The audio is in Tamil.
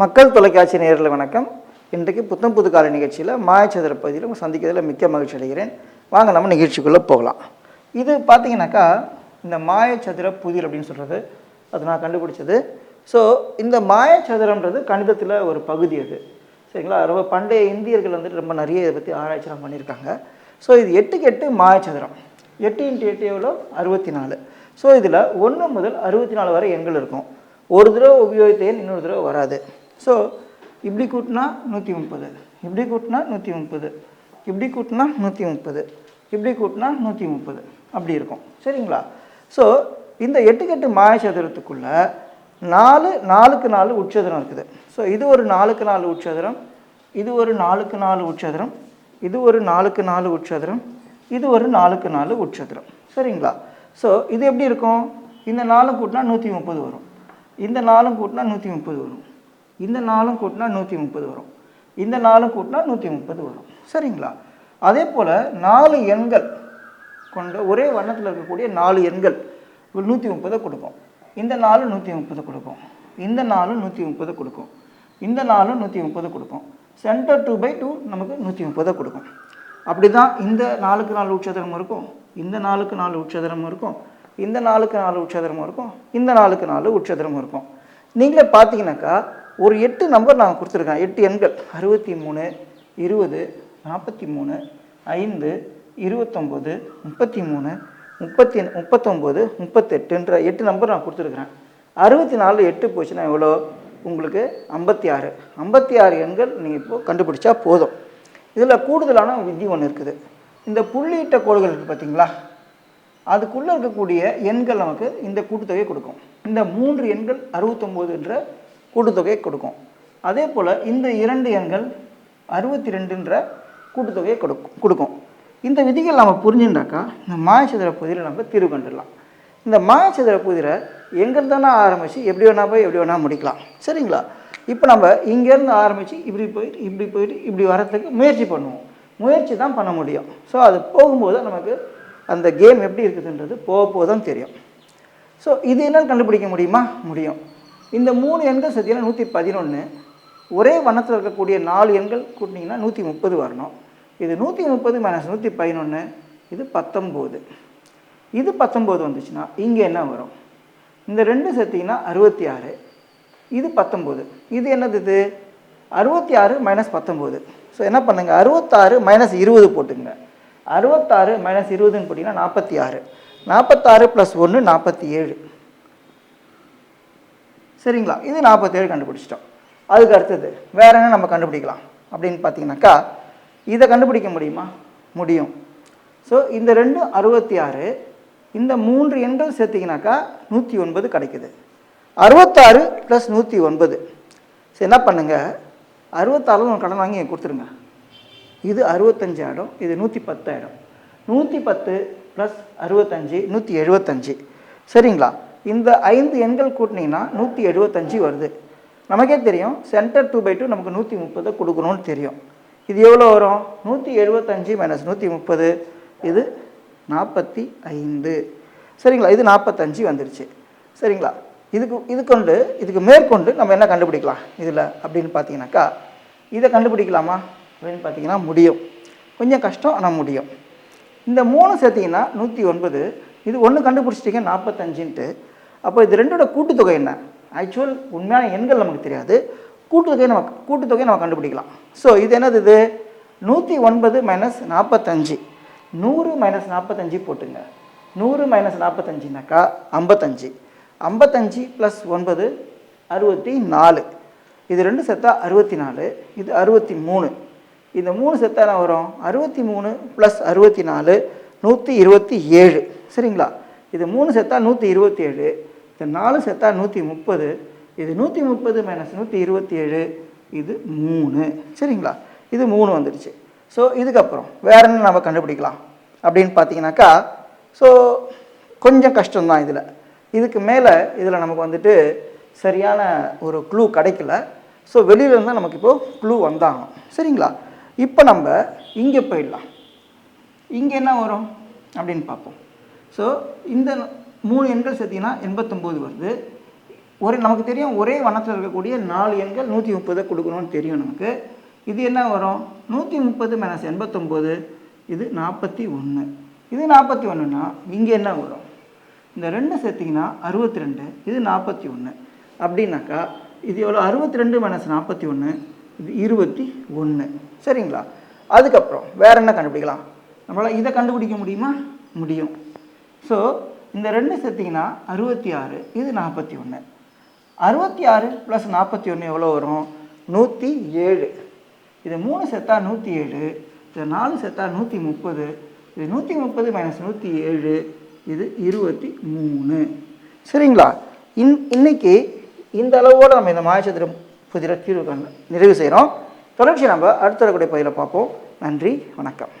மக்கள் தொலைக்காட்சி நேரில் வணக்கம். இன்றைக்கு புத்தம் புது கால நிகழ்ச்சியில் மாயச்சதுர பகுதியில் உங்கள் சந்திக்கிறதுல மிக்க மகிழ்ச்சி அடைகிறேன். வாங்க நம்ம நிகழ்ச்சிக்குள்ளே போகலாம். இது பார்த்தீங்கன்னாக்கா இந்த மாயச்சதுர புதிர் அப்படின்னு சொல்கிறது அது நான் கண்டுபிடிச்சது. ஸோ இந்த மாயச்சதுரம்ன்றது கணிதத்தில் ஒரு பகுதி அது. சரிங்களா? ரொம்ப பண்டைய இந்தியர்கள் வந்துட்டு ரொம்ப நிறைய இதை பற்றி ஆராய்ச்சிலாம் பண்ணியிருக்காங்க. ஸோ இது எட்டுக்கு எட்டு மாயச்சதுரம் எட்டு இன்ட்டு எட்டு எவ்வளோ? அறுபத்தி நாலு ஸோ இதில் ஒன்று முதல் அறுபத்தி நாலு வரை எண்கள் இருக்கும். ஒரு தடவை உபயோகித்த எண் இன்னொரு தடவை வராது. ஸோ இப்படி கூட்டினா நூற்றி முப்பது. இப்படி கூட்டினா நூற்றி முப்பது. இப்படி கூட்டினா நூற்றி முப்பது. இப்படி கூட்டினா நூற்றி முப்பது. அப்படி இருக்கும். சரிங்களா? ஸோ இந்த எட்டுக்கு எட்டு மாயச்சதுரத்துக்குள்ள நாலு நாலுக்கு நாலு உட்சதுரம் இருக்குது. ஸோ இது ஒரு நாலுக்கு நாலு உட்சதுரம் இது ஒரு நாலுக்கு நாலு உட்சதுரம் இது ஒரு நாலுக்கு நாலு உட்சதுரம் இது ஒரு நாலுக்கு நாலு உட்சதுரம். சரிங்களா? ஸோ இது எப்படி இருக்கும்? இந்த நாலும் கூட்டினா நூற்றி முப்பது வரும். இந்த நாலும் கூட்டினா நூற்றி முப்பது வரும். இந்த நாலும் கூட்டினா நூற்றி முப்பது வரும். இந்த நாலும் கூட்டினா நூற்றி முப்பது வரும். சரிங்களா? அதே போல் நாலு எண்கள் கொண்ட ஒரே வண்ணத்தில் இருக்கக்கூடிய நாலு எண்கள் நூற்றி முப்பதை கொடுக்கும். இந்த நாலு நூற்றி முப்பது கொடுக்கும். இந்த நாளும் நூற்றி முப்பது கொடுக்கும். இந்த நாளும் நூற்றி முப்பது கொடுக்கும். சென்டர் டூ பை டூ நமக்கு நூற்றி முப்பதை கொடுக்கும். அப்படி தான் இந்த நாலுக்கு நாலு உட்சதரம் இருக்கும். இந்த நாலுக்கு நாலு உட்சதரம் இருக்கும். இந்த நாலுக்கு நாலு உச்சதரமும் இருக்கும். இந்த நாலுக்கு நாலு உச்சதரமும் இருக்கும். நீங்களே பார்த்தீங்கன்னாக்கா ஒரு எட்டு நம்பர் நான் கொடுத்துருக்கேன். எட்டு எண்கள். அறுபத்தி மூணு இருபது நாற்பத்தி மூணு ஐந்து இருபத்தொம்போது முப்பத்தி மூணு முப்பத்தி முப்பத்தொம்போது முப்பத்தெட்டுன்ற எட்டு நம்பர் நான் கொடுத்துருக்குறேன். அறுபத்தி நாலு எட்டு போச்சுன்னா எவ்வளோ? உங்களுக்கு ஐம்பத்தி ஆறு ஐம்பத்தி ஆறு எண்கள் நீங்கள் இப்போது கண்டுபிடிச்சா போதும். இதில் கூடுதலான விதி ஒன்று இருக்குது. இந்த புள்ளியிட்ட கோடுகள் இருக்குது பார்த்தீங்களா அதுக்குள்ளே இருக்கக்கூடிய எண்கள் நமக்கு இந்த கூட்டுத்தொகையை கொடுக்கும். இந்த மூன்று எண்கள் அறுபத்தொம்போதுன்ற கூட்டுத்தொகையை கொடுக்கும். அதே போல் இந்த இரண்டு எண்கள் அறுபத்தி ரெண்டுன்ற கூட்டுத்தொகையை கொடுக்கும் கொடுக்கும். இந்த விதிகள் நம்ம புரிஞ்சுட்டாக்கா இந்த மாயச்சதுர பகுதியில் நம்ம தீர்வு கண்டுடலாம். இந்த மாயச்சதுர பகுதியில் எங்கள் தானே ஆரம்பித்து எப்படி வேணால் போய் எப்படி வேணால் முடிக்கலாம். சரிங்களா? இப்போ நம்ம இங்கேருந்து ஆரம்பித்து இப்படி போயிட்டு இப்படி போயிட்டு இப்படி வரத்துக்கு முயற்சி பண்ணுவோம். முயற்சி தான் பண்ண முடியும். ஸோ அது போகும்போது நமக்கு அந்த கேம் எப்படி இருக்குதுன்றது போக போக தான் தெரியும். ஸோ இது என்னன்னு கண்டுபிடிக்க முடியுமா? முடியும். இந்த மூணு எண்கள் சத்தியான நூற்றி பதினொன்று ஒரே வண்ணத்தில் இருக்கக்கூடிய நாலு எண்கள் கூட்டினீங்கன்னா நூற்றி முப்பது வரணும். இது நூற்றி முப்பது மைனஸ் நூற்றி பதினொன்று இது பத்தொம்போது இது பத்தொம்போது வந்துச்சுன்னா இங்கே என்ன வரும்? இந்த ரெண்டு சேர்த்திங்கன்னா அறுபத்தி ஆறு. இது பத்தொம்போது இது என்னது இது? அறுபத்தி ஆறு மைனஸ் பத்தொம்போது ஸோ என்ன பண்ணுங்க? அறுபத்தாறு மைனஸ் இருபது போட்டுங்க அறுபத்தாறு மைனஸ் இருபதுன்னு போட்டிங்கன்னா நாற்பத்தி ஆறு. நாற்பத்தாறு ப்ளஸ் ஒன்று நாற்பத்தி ஏழு. சரிங்களா? இது நாற்பத்தேழு கண்டுபிடிச்சிட்டோம். அதுக்கு அடுத்தது வேற என்ன நம்ம கண்டுபிடிக்கலாம்? அப்படின்னு பார்த்தீங்கன்னாக்கா இதை கண்டுபிடிக்க முடியுமா? முடியும். ஸோ இந்த ரெண்டு அறுபத்தி ஆறு இந்த மூன்று எண்கள் சேர்த்திங்கனாக்கா நூற்றி ஒன்பது கிடைக்குது. அறுபத்தாறு ப்ளஸ் நூற்றி ஒன்பது. சரி என்ன பண்ணுங்கள் அறுபத்தாறு ஒன்று கடன் வாங்கி கொடுத்துருங்க. இது அறுபத்தஞ்சு ஆயிடும் இது நூற்றி பத்து ஆயிடும். நூற்றி பத்து ப்ளஸ் அறுபத்தஞ்சு நூற்றி எழுபத்தஞ்சு. சரிங்களா? இந்த ஐந்து எண்கள் கூட்டினீங்கன்னா நூற்றி எழுபத்தஞ்சு வருது. நமக்கே தெரியும் சென்டர் டூ பை டூ நமக்கு நூற்றி முப்பதை கொடுக்கணும்னு தெரியும். இது எவ்வளோ வரும்? நூற்றி எழுபத்தஞ்சு மைனஸ் நூற்றி முப்பது இது நாற்பத்தி ஐந்து. சரிங்களா? இது நாற்பத்தஞ்சு வந்துருச்சு. சரிங்களா? இதுக்கு இது கொண்டு இதுக்கு மேற்கொண்டு நம்ம என்ன கண்டுபிடிக்கலாம் இதில் அப்படின்னு பார்த்தீங்கன்னாக்கா இதை கண்டுபிடிக்கலாமா அப்படின்னு பார்த்தீங்கன்னா முடியும். கொஞ்சம் கஷ்டம் ஆனால் முடியும். இந்த மூணு சேர்த்திங்கன்னா நூற்றி ஒன்பது இது ஒன்று கண்டுபிடிச்சிட்டிங்க நாற்பத்தஞ்சுன்ட்டு அப்போ இது ரெண்டோட கூட்டுத்தொகை என்ன? ஆக்சுவல் உண்மையான எண்கள் நமக்கு தெரியாது. கூட்டுத்தொகையை நம்ம கூட்டுத்தொகையை நம்ம கண்டுபிடிக்கலாம். ஸோ இது என்னது இது? நூற்றி ஒன்பது மைனஸ் நாற்பத்தஞ்சு நூறு மைனஸ் நாற்பத்தஞ்சு போட்டுங்க. நூறு மைனஸ் நாற்பத்தஞ்சுனாக்கா ஐம்பத்தஞ்சு. ஐம்பத்தஞ்சு ப்ளஸ் ஒன்பது அறுபத்தி நாலு இது ரெண்டு செத்தா அறுபத்தி நாலு இது அறுபத்தி மூணு இந்த மூணு செத்தா நான் வரும்? அறுபத்தி மூணு ப்ளஸ் அறுபத்தி நாலு நூற்றி இருபத்தி ஏழு. சரிங்களா? இது மூணு செத்தா நூற்றி இருபத்தி ஏழு இது நாலு செத்தா நூற்றி முப்பது இது நூற்றி முப்பது மைனஸ் நூற்றி இருபத்தி ஏழு இது மூணு. சரிங்களா? இது மூணு வந்துடுச்சு. ஸோ இதுக்கப்புறம் வேற என்ன நம்ம கண்டுபிடிக்கலாம்? அப்படின்னு பார்த்தீங்கன்னாக்கா ஸோ கொஞ்சம் கஷ்டம்தான் இதில். இதுக்கு மேலே இதில் நமக்கு வந்துட்டு சரியான ஒரு க்ளூ கிடைக்கல. ஸோ வெளியிலேருந்து நமக்கு இப்போது க்ளூ வந்தாகணும். சரிங்களா? இப்போ நம்ம இங்கே போயிடலாம். இங்கே என்ன வரும்? அப்படின்னு பார்ப்போம். ஸோ இந்த மூணு எண்கள் சேர்த்திங்கன்னா எண்பத்தொம்போது வருது. ஒரு நமக்கு தெரியும் ஒரே வனத்தில் இருக்கக்கூடிய நாலு எண்கள் நூற்றி முப்பதை கொடுக்கணும்னு தெரியும் நமக்கு. இது என்ன வரும்? நூற்றி முப்பது மைனஸ் எண்பத்தொம்போது இது நாற்பத்தி ஒன்று இது நாற்பத்தி ஒன்றுனா இங்கே என்ன வரும்? இந்த ரெண்டு சேர்த்திங்கன்னா அறுபத்தி ரெண்டு இது நாற்பத்தி ஒன்று அப்படின்னாக்கா இது எவ்வளோ அறுபத்தி ரெண்டு மைனஸ் நாற்பத்தி ஒன்று இது இருபத்தி ஒன்று சரிங்களா? அதுக்கப்புறம் வேற என்ன கண்டுபிடிக்கலாம்? நம்மளால் இதை கண்டுபிடிக்க முடியுமா? முடியும். ஸோ இந்த ரெண்டு சேர்த்திங்கன்னா அறுபத்தி ஆறு இது நாற்பத்தி ஒன்று அறுபத்தி ஆறு ப்ளஸ் நாற்பத்தி ஒன்று எவ்வளோ வரும்? நூற்றி ஏழு. இது மூணு சேர்த்தா நூற்றி ஏழு இது நாலு சேர்த்தா நூற்றி முப்பது இது நூற்றி முப்பது மைனஸ் நூற்றி ஏழு இது இருபத்தி மூணு. சரிங்களா? இன் இன்னைக்கு இந்த அளவோடு நம்ம இந்த மாயச்சந்திரம் புதிர தீர்வு நிறைவு செய்கிறோம். தொடர்ச்சி நம்ம அடுத்த கூடிய பகுதியில் பார்ப்போம். நன்றி வணக்கம்.